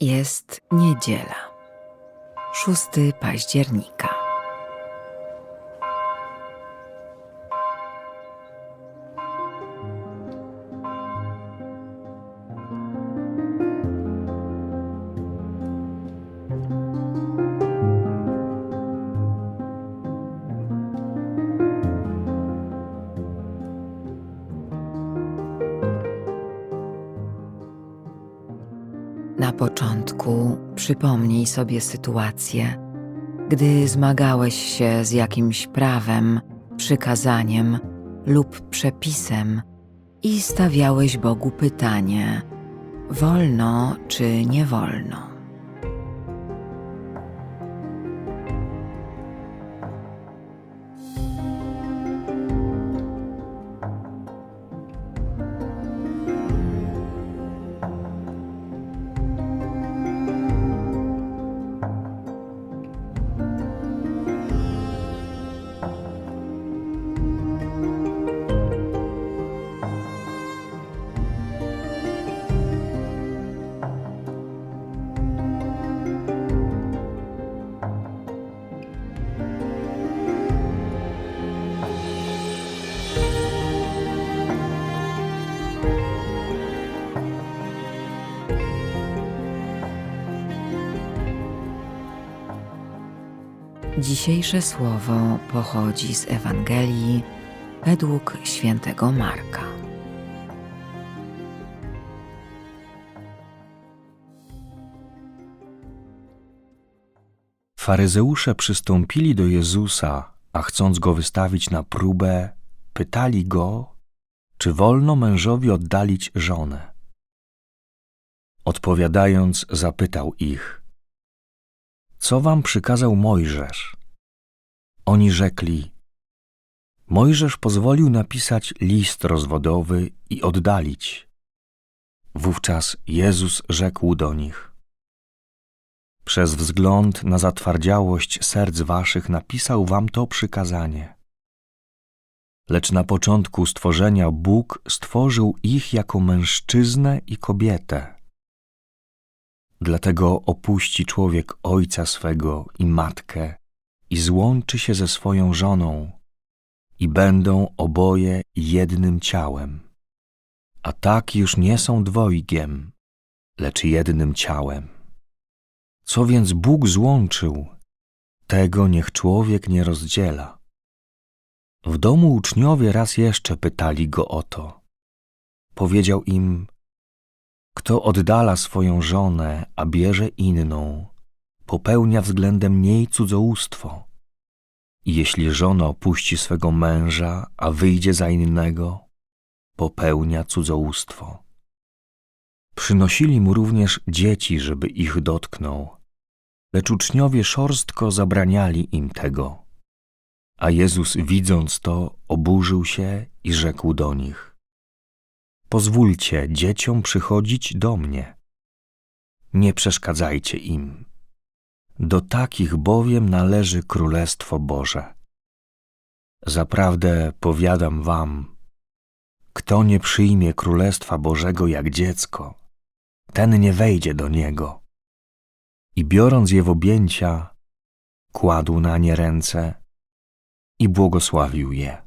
Jest niedziela, 6 października. Na początku przypomnij sobie sytuację, gdy zmagałeś się z jakimś prawem, przykazaniem lub przepisem i stawiałeś Bogu pytanie: wolno czy nie wolno? Dzisiejsze słowo pochodzi z Ewangelii według świętego Marka. Faryzeusze przystąpili do Jezusa, a chcąc go wystawić na próbę, pytali go, czy wolno mężowi oddalić żonę. Odpowiadając, zapytał ich: Co wam przykazał Mojżesz? Oni rzekli: Mojżesz pozwolił napisać list rozwodowy i oddalić. Wówczas Jezus rzekł do nich: Przez wzgląd na zatwardziałość serc waszych napisał wam to przykazanie. Lecz na początku stworzenia Bóg stworzył ich jako mężczyznę i kobietę. Dlatego opuści człowiek ojca swego i matkę i złączy się ze swoją żoną i będą oboje jednym ciałem. A tak już nie są dwojgiem, lecz jednym ciałem. Co więc Bóg złączył, tego niech człowiek nie rozdziela. W domu uczniowie raz jeszcze pytali go o to. Powiedział im: Kto oddala swoją żonę, a bierze inną, popełnia względem niej cudzołóstwo. I jeśli żona opuści swego męża, a wyjdzie za innego, popełnia cudzołóstwo. Przynosili mu również dzieci, żeby ich dotknął, lecz uczniowie szorstko zabraniali im tego. A Jezus, widząc to, oburzył się i rzekł do nich: Pozwólcie dzieciom przychodzić do mnie. Nie przeszkadzajcie im. Do takich bowiem należy Królestwo Boże. Zaprawdę powiadam wam, kto nie przyjmie Królestwa Bożego jak dziecko, ten nie wejdzie do niego. I biorąc je w objęcia, kładł na nie ręce i błogosławił je.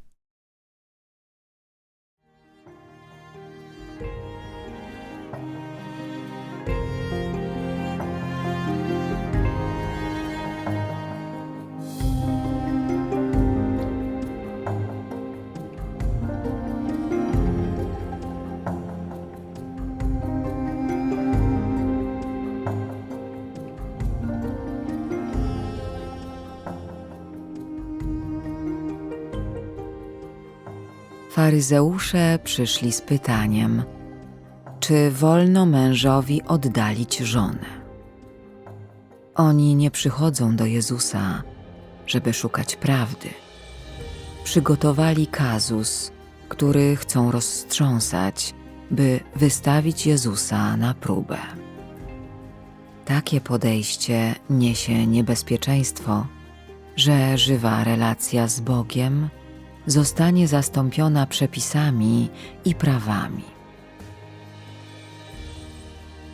Faryzeusze przyszli z pytaniem: Czy wolno mężowi oddalić żonę? Oni nie przychodzą do Jezusa, żeby szukać prawdy. Przygotowali kazus, który chcą rozstrząsać, by wystawić Jezusa na próbę. Takie podejście niesie niebezpieczeństwo, że żywa relacja z Bogiem zostanie zastąpiona przepisami i prawami.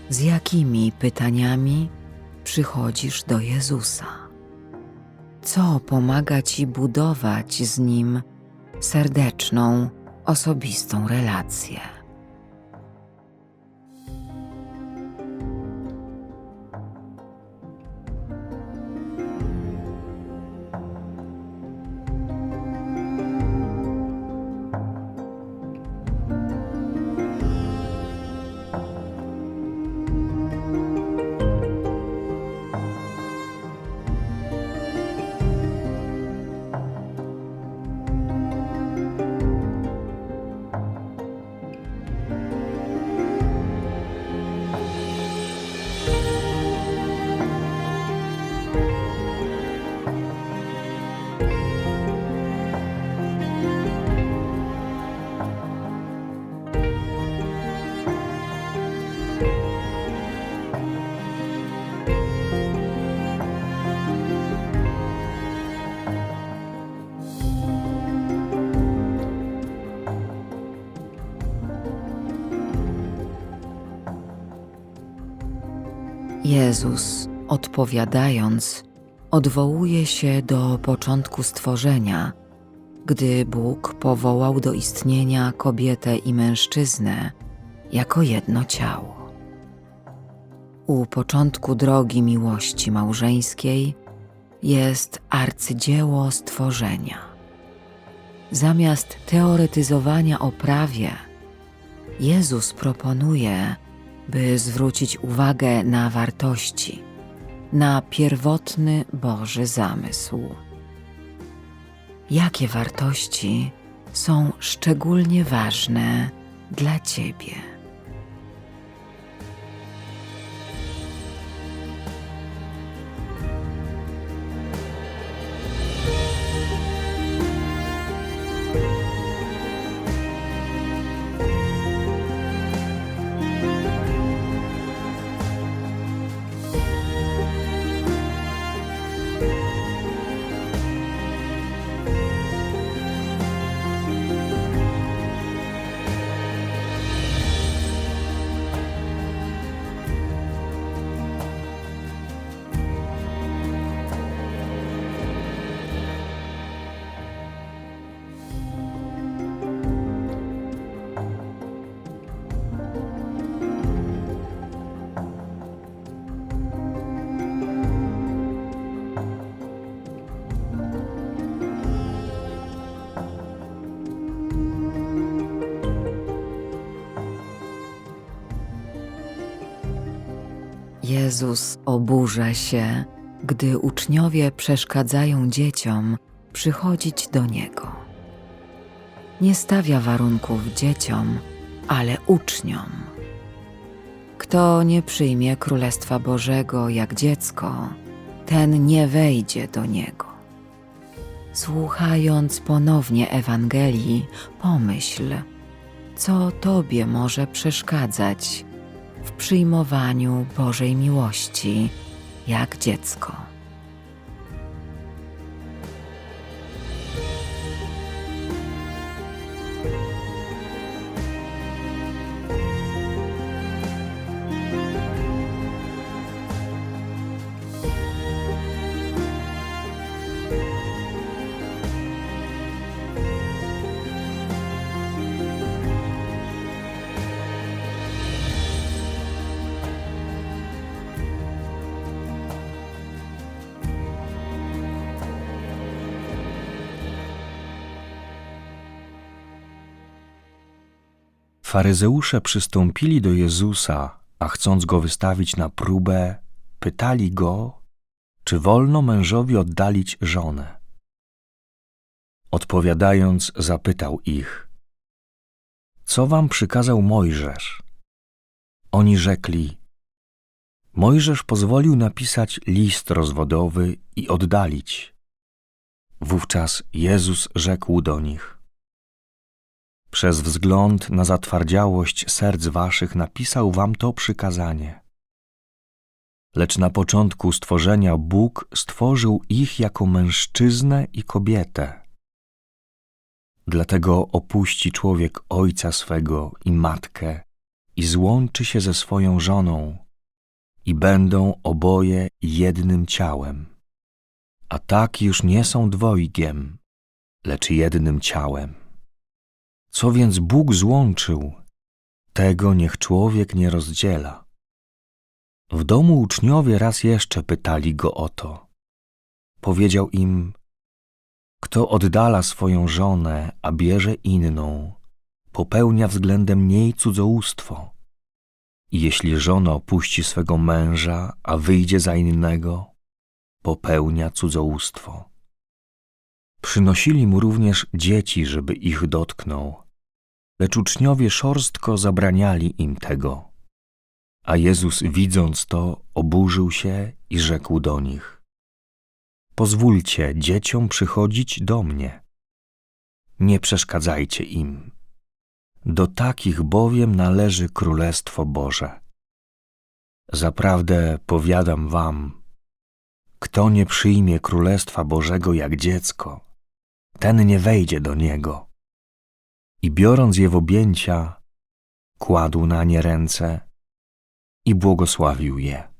z jakimi pytaniami przychodzisz do Jezusa? Co pomaga ci budować z Nim serdeczną, osobistą relację? Jezus, odpowiadając, odwołuje się do początku stworzenia, gdy Bóg powołał do istnienia kobietę i mężczyznę jako jedno ciało. U początku drogi miłości małżeńskiej jest arcydzieło stworzenia. Zamiast teoretyzowania o prawie, Jezus proponuje, by zwrócić uwagę na wartości, na pierwotny Boży zamysł. Jakie wartości są szczególnie ważne dla Ciebie? Jezus oburza się, gdy uczniowie przeszkadzają dzieciom przychodzić do Niego. Nie stawia warunków dzieciom, ale uczniom. Kto nie przyjmie Królestwa Bożego jak dziecko, ten nie wejdzie do Niego. Słuchając ponownie Ewangelii, pomyśl, co Tobie może przeszkadzać w przyjmowaniu Bożej miłości jak dziecko. Faryzeusze przystąpili do Jezusa, a chcąc go wystawić na próbę, pytali go, czy wolno mężowi oddalić żonę. Odpowiadając, zapytał ich: Co wam przykazał Mojżesz? Oni rzekli: Mojżesz pozwolił napisać list rozwodowy i oddalić. Wówczas Jezus rzekł do nich: Przez wzgląd na zatwardziałość serc waszych napisał wam to przykazanie. Lecz na początku stworzenia Bóg stworzył ich jako mężczyznę i kobietę. Dlatego opuści człowiek ojca swego i matkę i złączy się ze swoją żoną i będą oboje jednym ciałem. A tak już nie są dwojgiem, lecz jednym ciałem. Co więc Bóg złączył, tego niech człowiek nie rozdziela. W domu uczniowie raz jeszcze pytali go o to. Powiedział im, kto oddala swoją żonę, a bierze inną, popełnia względem niej cudzołóstwo. Jeśli żona opuści swego męża, a wyjdzie za innego, popełnia cudzołóstwo. Przynosili mu również dzieci, żeby ich dotknął, lecz uczniowie szorstko zabraniali im tego. A Jezus, widząc to, oburzył się i rzekł do nich: Pozwólcie dzieciom przychodzić do mnie. Nie przeszkadzajcie im. Do takich bowiem należy Królestwo Boże. Zaprawdę powiadam wam, kto nie przyjmie Królestwa Bożego jak dziecko, ten nie wejdzie do niego. I biorąc je w objęcia, kładł na nie ręce i błogosławił je.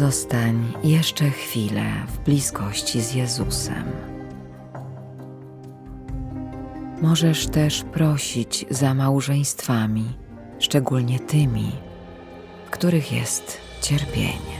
Pozostań jeszcze chwilę w bliskości z Jezusem. Możesz też prosić za małżeństwami, szczególnie tymi, w których jest cierpienie.